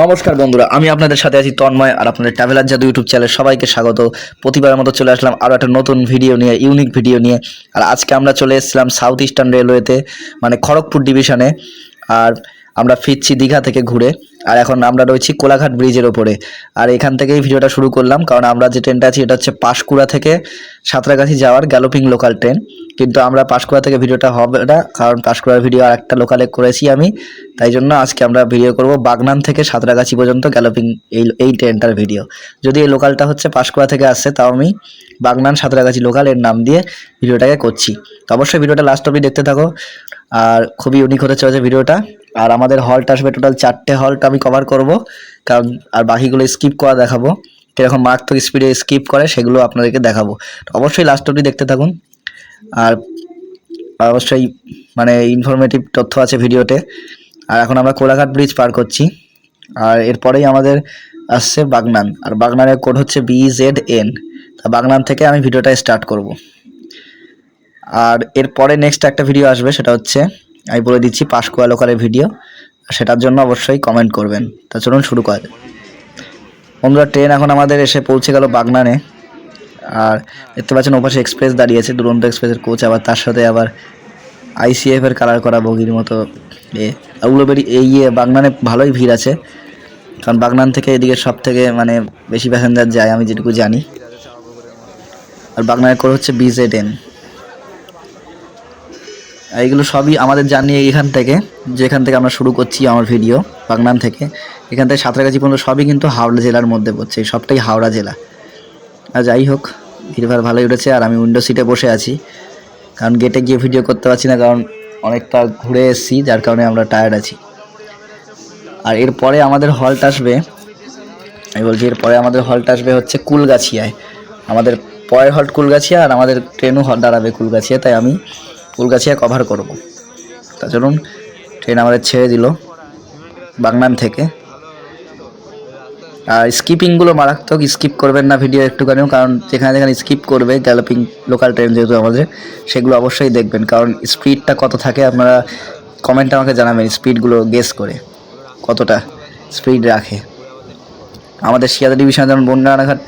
নমস্কার বন্ধুরা, আমি আপনাদের সাথে আছি তন্ময় আর আপনাদের ট্রাভেলার জাদু ইউটিউব চ্যানেল সবাইকে স্বাগত। প্রতিবারের মতো চলে আসলাম আরও একটা নতুন ভিডিও নিয়ে ইউনিক ভিডিও নিয়ে। আর আজকে আমরা চলে এসেছিলাম সাউথ ইস্টার্ন রেলওয়েতে মানে খড়গপুর ডিভিশনে আর আমরা ফিরছি দীঘা থেকে ঘুরে। আর এখন আমরা রয়েছি কোলাঘাট ব্রিজের ওপরে। আর এখান থেকেই ভিডিওটা শুরু করলাম, কারণ আমরা যে ট্রেনটা আছি, এটা হচ্ছে পাঁশকুড়া থেকে সাঁতরাগাছি যাওয়ার গ্যালোপিং লোকাল ট্রেন কিন্তু আমরা পাঁশকুড়া থেকে ভিডিওটা হবে না, কারণ পাঁশকুড়ার ভিডিও আর একটা লোকালে করেছি আমি। তাই জন্য আজকে আমরা ভিডিও করব বাগনান থেকে সাঁতরাগাছি পর্যন্ত গ্যালোপিং এই এই ট্রেনটার ভিডিও যদি এই লোকালটা হচ্ছে পাঁশকুড়া থেকে আসছে, তাও আমি বাগনান সাঁতরাগাছি লোকাল এর নাম দিয়ে ভিডিওটাকে করছি। তো অবশ্যই ভিডিওটা লাস্ট অবধি দেখতে থাকো, আর খুবই ইউনিক হতে চলেছে ভিডিওটা। আর আমাদের হলটা আসবে টোটাল চারটে হলটা আমি কভার করব, কারণ আর বাকিগুলো স্কিপ করা দেখাবো। কীরকম মারাত্মক স্পিডে স্কিপ করে, সেগুলো আপনাদেরকে দেখাবো। অবশ্যই লাস্ট অবধি দেখতে থাকুন। আর অবশ্যই মানে ইনফরমেটিভ তথ্য আছে ভিডিওতে। আর এখন আমরা কোলাঘাট ব্রিজ পার করছি। আর এরপরেই আমাদের আসছে বাগনান। আর বাগনানের কোড হচ্ছে বি জেড এন তা বাগনান থেকে আমি ভিডিওটা স্টার্ট করব। আর এরপরে নেক্সট একটা ভিডিও আসবে, সেটা হচ্ছে, আমি বলে দিচ্ছি পাঁশকুয়া লোকালের ভিডিও সেটার জন্য অবশ্যই কমেন্ট করবেন। তা চলুন শুরু করা। বন্ধুরা ট্রেন এখন আমাদের এসে পৌঁছে গেল বাগনানে। আর দেখতে পাচ্ছেন ওপাশে এক্সপ্রেস দাঁড়িয়েছে দুরন্ত এক্সপ্রেসের কোচ আবার তার সাথে আবার আইসিএফ এর কালার করা বগির মতো। এ আর উলোবেরি এই ইয়ে বাগনানে ভালোই ভিড় আছে। কারণ বাগনান থেকে এদিকে সব থেকে মানে বেশি প্যাসেঞ্জার যায়, আমি যেটুকু জানি। আর বাগনানের করে হচ্ছে বিজেড এন এগুলো সবই আমাদের জানি এখান থেকে, যেখান থেকে আমরা শুরু করছি আমার ভিডিও বাগনান থেকে। এখান থেকে সাঁতরাগাছি পর্যন্ত সবই কিন্তু হাওড়া জেলার মধ্যে পড়ছে, সবটাই হাওড়া জেলা। যাই হোক ভিড়ভাড় ভালোই উঠেছে আর আমি উইন্ডো সিটে বসে আছি। কারণ গেটে গিয়ে ভিডিও করতে পারছি না, কারণ অনেকটা ঘুরে এসেছি, যার কারণে আমরা টায়ার্ড আছি। আর এরপরে আমাদের হল্ট আসবে, আমি বলছি এরপরে আমাদের হল্ট আসবে হচ্ছে কুলগাছিয়ায়। আমাদের পরের হল্ট কুলগাছিয়া আর আমাদের ট্রেনও দাঁড়াবে কুলগাছিয়া, তাই আমি কুলগাছিয়া কভার করব। তা চলুন ট্রেন আমাদের ছেড়ে দিল বাগনান থেকে। আর স্কিপিংগুলো মারাত্মক স্কিপ করবেন না ভিডিও একটুখানিও, কারণ যেখানে যেখানে স্কিপ করবে গ্যালোপিং লোকাল ট্রেন যেহেতু আমাদের, সেগুলো অবশ্যই দেখবেন। কারণ স্পিডটা কত থাকে আপনারা কমেন্টে আমাকে জানাবেন স্পিডগুলো গেস করে কতটা স্পিড রাখে। আমাদের শিয়াদা ডিভিশন যেমন বন্যাঘাট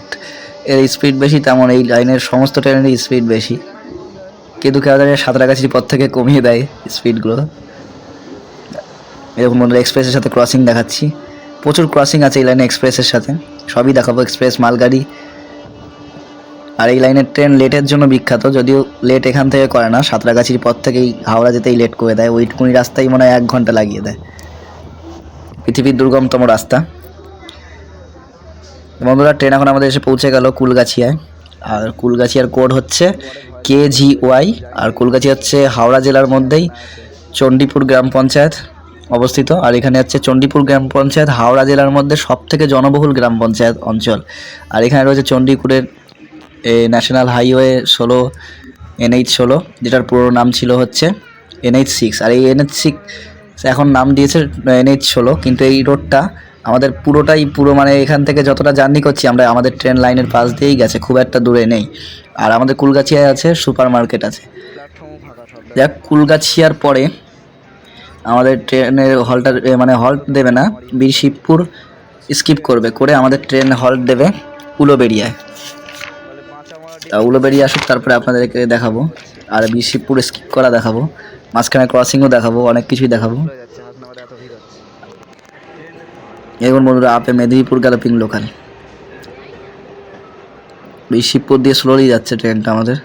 এর স্পিড বেশি, তেমন এই লাইনের সমস্ত ট্রেনের স্পিড বেশি। কিন্তু কেউ সাঁতরাগাছির পর থেকে কমিয়ে দেয় স্পিডগুলো এরকম এক্সপ্রেসের সাথে ক্রসিং দেখাচ্ছি। প্রচুর ক্রসিং আছে এই লাইনে এক্সপ্রেসের সাথে। সবই দেখাবো এক্সপ্রেস মালগাড়ি। আর এই লাইনের ট্রেন লেটের জন্য বিখ্যাত, যদিও লেট এখান থেকে করে না, সাঁতরাগাছির পর থেকেই হাওড়া যেতেই লেট করে দেয়। ওইটুকুনি রাস্তায় মনে হয় এক ঘণ্টা লাগিয়ে দেয়। পৃথিবীর দুর্গমতম রাস্তা। বন্ধুরা ট্রেন এখন আমাদের এসে পৌঁছে গেল কুলগাছিয়ায়। আর কুলগাছিয়ার কোড হচ্ছে কে জি ওয়াই আর কুলগাছি হচ্ছে হাওড়া জেলার মধ্যেই চণ্ডীপুর গ্রাম পঞ্চায়েত। অবস্থিত। আর এখানে হচ্ছে চণ্ডীপুর গ্রাম পঞ্চায়েত, হাওড়া জেলার মধ্যে সব থেকে জনবহুল গ্রাম পঞ্চায়েত অঞ্চল। আর এখানে রয়েছে চণ্ডীপুরের ন্যাশনাল হাইওয়ে ষোলো এনএইচ ষোলো, যেটার পুরো নাম ছিল হচ্ছে এনএইচ সিক্স আর এই এনএইচ সিক্স এখন নাম দিয়েছে এনএইচ ষোলো, কিন্তু এই রোডটা আমাদের পুরোটাই পুরো মানে এখান থেকে যতটা জার্নি করছি, আমরা আমাদের ট্রেন লাইনের পাশ দিয়েই গেছে, খুব একটা দূরে নেই। আর আমাদের কুলগাছিয়ায় আছে সুপার মার্কেট আছে। যাক, কুলগাছিয়ার পরে আমাদের ট্রেনের হলটা মানে হল্ট দেবে না বীর শিবপুর স্কিপ করবে, করে আমাদের ট্রেন হল্ট দেবে উলোবেরিয়ায় তা উলোবেরিয়া আসুক, তারপরে আপনাদেরকে দেখাবো, আর বীর শিবপুর স্কিপ করা দেখাবো, মাঝখানে ক্রসিংও দেখাবো, অনেক কিছুই দেখাবো। এখন বন্ধুরা, আপে মেদিনীপুর গ্যালোপিং লোকাল। বিশিবপুর দিয়ে স্লোলি যাচ্ছে ট্রেনটা আমাদের।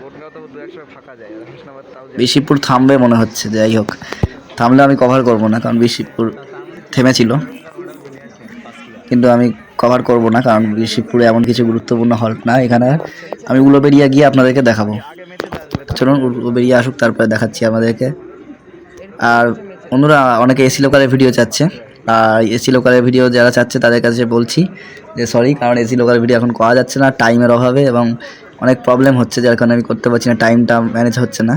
বিশিবপুর থামবে মনে হচ্ছে, যাই হোক। থামলে আমি কভার করব না, কারণ বিশিবপুর থেমেছিল। কিন্তু আমি কভার করব না, কারণ বিশিবপুরে এমন কিছু গুরুত্বপূর্ণ হল্ট না। এখানে আমি উলো উলোবেরিয়া গিয়ে আপনাদেরকে দেখাবো। চলুন উলোবেরিয়া আসুক, তারপরে দেখাচ্ছি আমাদেরকে। আর অন্যরা অনেকে এসি লোকালের ভিডিও চাচ্ছে। আর এসি লোকালের ভিডিও যারা চাচ্ছে, তাদের কাছে বলছি যে সরি কারণ এসি লোকালের ভিডিও এখন করা যাচ্ছে না টাইমের অভাবে এবং অনেক প্রবলেম হচ্ছে, যার কারণে আমি করতে পারছি না টাইমটা ম্যানেজ হচ্ছে না।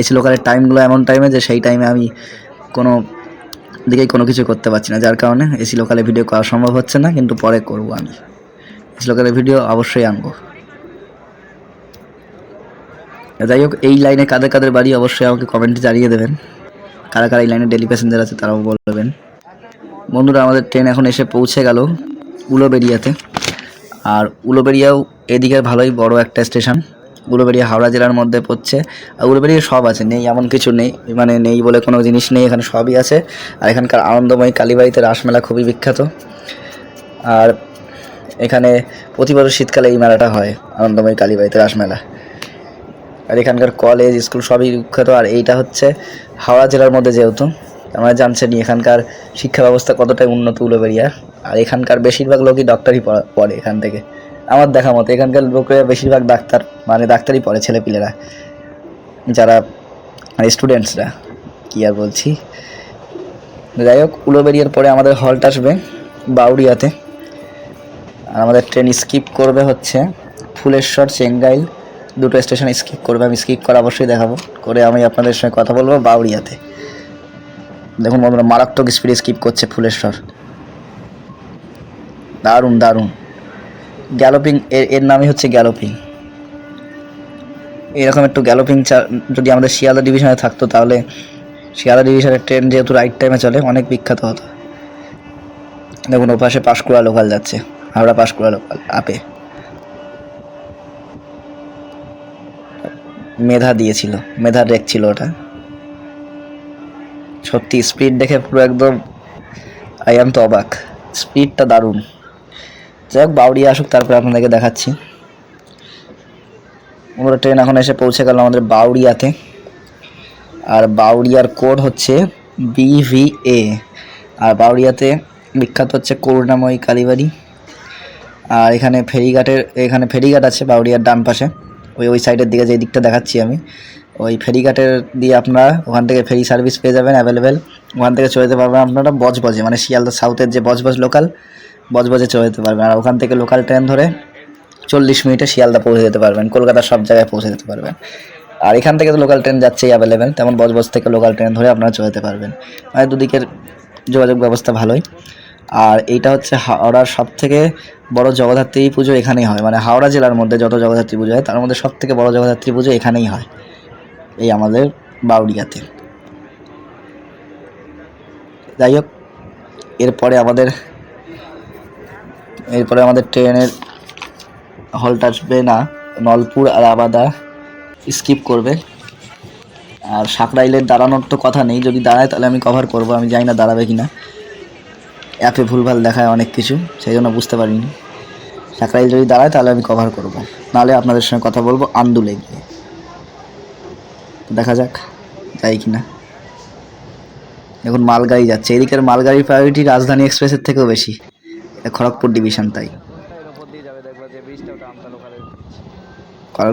এসি লোকালের টাইমগুলো এমন টাইমে যে সেই টাইমে আমি কোনো দিকেই কোনো কিছু করতে পারছি না, যার কারণে এসি লোকালের ভিডিও করা সম্ভব হচ্ছে না, কিন্তু পরে করব আমি। এসি লোকালের ভিডিও অবশ্যই আনব। যাই হোক, এই লাইনে কাদের কাদের বাড়ি অবশ্যই আমাকে কমেন্টে জানিয়ে দেবেন। কারা কারা এই লাইনে ডেলি প্যাসেঞ্জার আছে তারাও বলবেন। বন্ধুরা, আমাদের ট্রেন এখন এসে পৌঁছে গেল উলোবেরিয়াতে আর উলোবেরিয়াও এদিকে ভালোই বড় একটা স্টেশন উলোবেরিয়া হাওড়া জেলার মধ্যে পড়ছে। আর উলুবেড়িয়া সব আছে, নেই, এমন কিছু নেই মানে নেই বলে কোনো জিনিস নেই, এখানে সবই আছে। আর এখানকার আনন্দময়ী কালীবাড়িতে রাসমেলা খুবই বিখ্যাত। আর এখানে প্রতি বছর শীতকালে এই মেলাটা হয়, আনন্দময়ী কালীবাড়িতে রাসমেলা। আর এখানকার কলেজ, স্কুল সবই বিখ্যাত। আর এইটা হচ্ছে হাওড়া জেলার মধ্যে যেহেতু আমরা জানছেনই এখানকার শিক্ষা ব্যবস্থা কতটাই উন্নত উলোবেরিয়া আর এখানকার বেশিরভাগ লোকই ডক্টরি পড়ে এখান থেকে। আমার দেখা মতো এখানকার লোকেরা বেশিরভাগ ডাক্তার মানে ডাক্তারই পড়ে ছেলেপিলেরা। যারা মানে স্টুডেন্টসরা কি আর বলছি। যাই হোক উলোবেরিয়ার পরে আমাদের হল্ট আসবে বাউরিয়াতে আর আমাদের ট্রেন স্কিপ করবে হচ্ছে ফুলেশ্বর, চেঙ্গাইল। দুটো স্টেশন স্কিপ করবে, আমি স্কিপ করা অবশ্যই দেখাবো। করে আমি আপনাদের সঙ্গে কথা বলব বাউরিয়াতে দেখুন মারাত্মক স্পিডে স্কিপ করছে ফুলেশ্বর। দারুণ দারুণ। গ্যালোপিং এর এর নামই হচ্ছে গ্যালোপিং এরকম একটু গ্যালোপিং যদি আমাদের শিয়ালদা ডিভিশনে থাকতো, তাহলে শিয়ালদা ডিভিশনের ট্রেন যেহেতু রাইট টাইমে চলে, অনেক বিখ্যাত হতো। দেখুন, ওপাশে পাঁশকুড়া লোকাল যাচ্ছে, হাওড়া পাঁশকুড়া লোকাল আপে। মেধা দিয়েছিল, মেধা রেক ছিল ওটা। সত্যি স্পিড দেখে পুরো একদম আই এম তো অবাক। স্পিডটা দারুণ। যাই হোক বাউরিয়া আসুক, তারপরে আপনাদেরকে দেখাচ্ছি। আমরা ট্রেন এখন এসে পৌঁছে গেল আমাদের বাউরিয়াতে আর বাউরিয়ার কোড হচ্ছে বিভিএ আর বাউরিয়াতে বিখ্যাত হচ্ছে করুণাময়ী কালীবাড়ি। আর এখানে ফেরিঘাটের, এখানে ফেরিঘাট আছে বাউরিয়ার ডান পাশে। ওই ওই সাইডের দিকে যে দিকটা দেখাচ্ছি আমি। ওই ফেরিঘাটের দিয়ে আপনারা ওখান থেকে ফেরি সার্ভিস পেয়ে যাবেন অ্যাভেলেবেল ওখান থেকে চলে যেতে পারবেন আপনারা বজবজে মানে শিয়ালদা সাউথের যে বজবজ লোকাল বজবজে চলে যেতে পারবেন। আর ওখান থেকে লোকাল ট্রেন ধরে চল্লিশ মিনিটে শিয়ালদা পৌঁছে যেতে পারবেন। কলকাতার সব জায়গায় পৌঁছে যেতে পারবেন। আর এখান থেকে তো লোকাল ট্রেন যাচ্ছেই অ্যাভেলেবেল তেমন বজবজ থেকে লোকাল ট্রেন ধরে আপনারা চলে যেতে পারবেন। মানে দুদিকের যোগাযোগ ব্যবস্থা ভালোই। আর এইটা হচ্ছে হাওড়ার সব থেকে বড় জগদ্ধাত্রী পুজো এখানেই হয়। মানে হাওড়া জেলার মধ্যে যত জগদ্ধাত্রী পুজো হয়, তার মধ্যে সব থেকে বড় জগদ্ধাত্রী পুজো এখানেই হয়। এই আমাদের বাউরিয়াতে। যাই হোক, এরপরে আমাদের এরপরে আমাদের ট্রেনের হল্ট আসবে না, নলপুর আর আবাদা। স্কিপ করবে। আর সাকরাইলের দাঁড়ানোর তো কথা নেই, যদি দাঁড়ায় তাহলে আমি কভার করব, আমি জানি না দাঁড়াবে কি না অ্যাপে ভুলভাল দেখায় অনেক কিছু, সেই জন্য বুঝতে পারিনি। সাকরাইল যদি দাঁড়ায় তাহলে আমি কভার করব। নাহলে আপনাদের সঙ্গে কথা বলব আন্দুলে গিয়ে। দেখা যাক, যাই কি না এখন মালগাড়ি যাচ্ছে, এদিকের মালগাড়ির প্রায়োরিটি রাজধানী এক্সপ্রেসের থেকেও বেশি। খড়গপুর ডিভিশন তাই।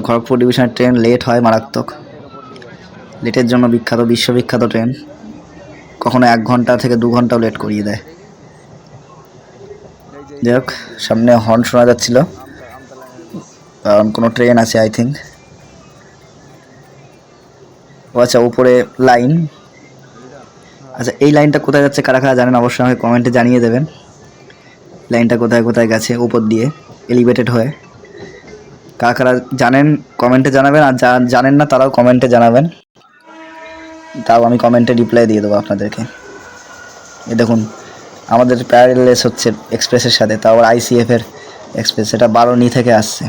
খড়গপুর ডিভিশনের ট্রেন লেট হয় মারাত্মক। লেটের জন্য বিখ্যাত, বিশ্ববিখ্যাত ট্রেন কখনো এক ঘণ্টা থেকে দু ঘন্টাও লেট করিয়ে দেয়। যাই হোক, সামনে হর্ন শোনা যাচ্ছিল। কারণ কোনো ট্রেন আছে আই থিঙ্ক ও আচ্ছা উপরে লাইন আচ্ছা এই লাইনটা কোথায় যাচ্ছে, কারা কারা জানেন? অবশ্যই আমাকে কমেন্টে জানিয়ে দেবেন। লাইনটা কোথায় কোথায় গেছে উপর দিয়ে এলিভেটেড হয়ে। কারা কারা জানেন, কমেন্টে জানাবেন, আর যা জানেন না তারাও কমেন্টে জানাবেন। তাও আমি কমেন্টে রিপ্লাই দিয়ে দেবো আপনাদেরকে। এ দেখুন, আমাদের প্যারালেস হচ্ছে এক্সপ্রেসের সাথে তাও আবার আইসিএফ এর এক্সপ্রেস সেটা বারোনি থেকে আসছে।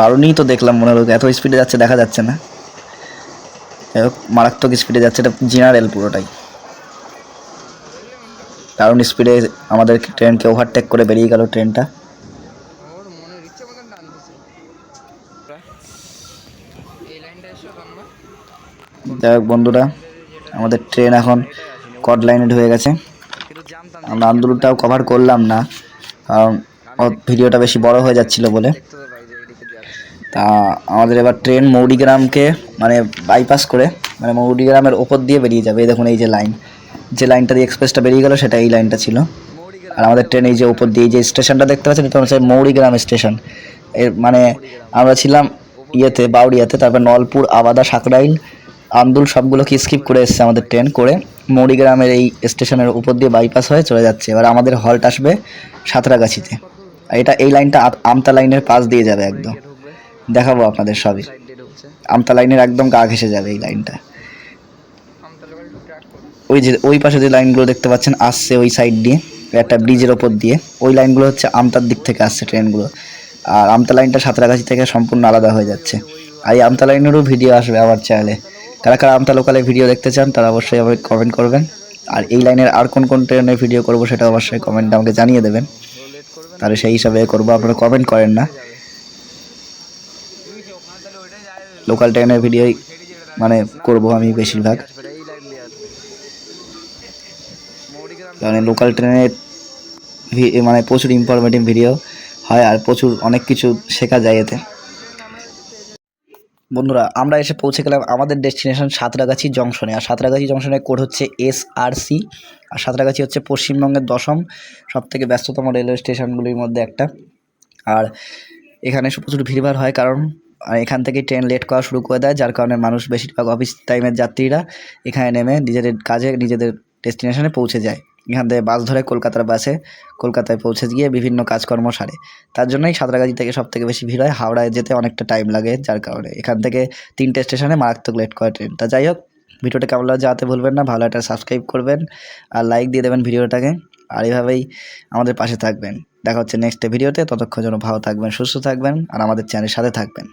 বারোনি তো দেখলাম মনে হলো, এত স্পিডে যাচ্ছে, দেখা যাচ্ছে না। মারাত্মক স্পিডে যাচ্ছে, এটা জেনারেল পুরোটাই। দারুণ স্পিডে আমাদের ট্রেনকে ওভারটেক করে বেরিয়ে গেল ট্রেনটা যাই হোক বন্ধুরা, আমাদের ট্রেন এখন কড লাইনে ঢুকে গেছে। আমরা আন্দোলনটাও কভার করলাম না, কারণ ভিডিওটা বেশি বড় হয়ে যাচ্ছিল বলে। তো আমাদের এবার ট্রেন মৌরিগ্রামকে মানে বাইপাস করে মানে মৌরিগ্রামের ওপর দিয়ে বেরিয়ে যাবে। দেখুন এই যে লাইন যে লাইনটা দিয়ে এক্সপ্রেসটা বেরিয়ে গেল, সেটা এই লাইনটা ছিল। আর আমাদের ট্রেন এই যে উপর দিয়ে যে স্টেশনটা দেখতে পাচ্ছেন, এটা হচ্ছে মৌরিগ্রাম স্টেশনের মানে আমরা ছিলাম ইয়েতে বাউরিয়াতে তারপর নলপুর, আবাদা সাকরাইল আন্দুল সবগুলোকে স্কিপ করে এসছে আমাদের ট্রেন করে। মৌরিগ্রামের এই স্টেশনের উপর দিয়ে বাইপাস হয়ে চলে যাচ্ছে। এবার আমাদের হল্ট আসবে সাঁতরাগাছিতে। এটা এই লাইনটা আমতা লাইনের পাশ দিয়ে যাবে একদম। দেখাবো আপনাদের সবই। আমতা লাইনের একদম গা ঘেসে যাবে এই লাইনটা আমতলা বাড়ি ট্র্যাক করছে ওই যে, ওই পাশে যে লাইনগুলো দেখতে পাচ্ছেন, আসছে ওই সাইড দিয়ে, একটা ব্রিজের ওপর দিয়ে। ওই লাইনগুলো হচ্ছে আমতার দিক থেকে আসছে ট্রেনগুলো আর আমতা লাইনটা সাঁতরাগাছি থেকে সম্পূর্ণ আলাদা হয়ে যাচ্ছে। আর এই আমতা লাইনেরও ভিডিও আসবে আমার চ্যানেলে কারা কারা আমতা লোকালে ভিডিও দেখতে চান, তারা অবশ্যই আমাকে কমেন্ট করবেন। আর এই লাইনের আর কোন কোন ট্রেনের ভিডিও করব সেটা অবশ্যই কমেন্টে আমাকে জানিয়ে দেবেন। তাহলে সেই হিসাবে করব, আপনারা কমেন্ট করেন না। লোকাল ট্রেনের ভিডিওই মানে করব আমি বেশিরভাগ। কারণ লোকাল ট্রেনের মানে প্রচুর ইনফরমেটিভ ভিডিও হয় আর প্রচুর অনেক কিছু শেখা যায় এতে। বন্ধুরা, আমরা এসে পৌঁছে গেলাম আমাদের ডেস্টিনেশন সাঁতরাগাছি জংশনে আর সাঁতরাগাছি জংশনের কোড হচ্ছে এস আর সি আর সাঁতরাগাছি হচ্ছে পশ্চিমবঙ্গের দশম সবথেকে ব্যস্ততম রেলওয়ে স্টেশনগুলির মধ্যে একটা। আর এখানে প্রচুর ভিড়ভাড় হয় কারণ এখান থেকে ট্রেন লেট করা শুরু করে দেয়, যার কারণে মানুষ বেশিরভাগ অফিস টাইমের যাত্রীরা এখানে নেমে নিজেদের কাজে, নিজেদের ডেস্টিনেশনে পৌঁছে যায়। এখান থেকে বাস ধরে কলকাতার বাসে কলকাতায় পৌঁছে গিয়ে বিভিন্ন কাজকর্ম সারে। তার জন্যই সাঁতরাগাছি থেকে সব থেকে বেশি ভিড় হয়। হাওড়ায় যেতে অনেকটা টাইম লাগে, যার কারণে এখান থেকে তিনটে স্টেশনে মারাত্মক লেট করে ট্রেন তা যাই হোক, ভিডিওটা কেমন লাগে জানাতে ভুলবেন না। ভালো একটা সাবস্ক্রাইব করবেন আর লাইক দিয়ে দেবেন ভিডিওটাকে। আর এইভাবেই আমাদের পাশে থাকবেন। দেখা হচ্ছে নেক্সট ভিডিওতে ততক্ষণ যেন ভালো থাকবেন, সুস্থ থাকবেন আর আমাদের চ্যানেলের সাথে থাকবেন।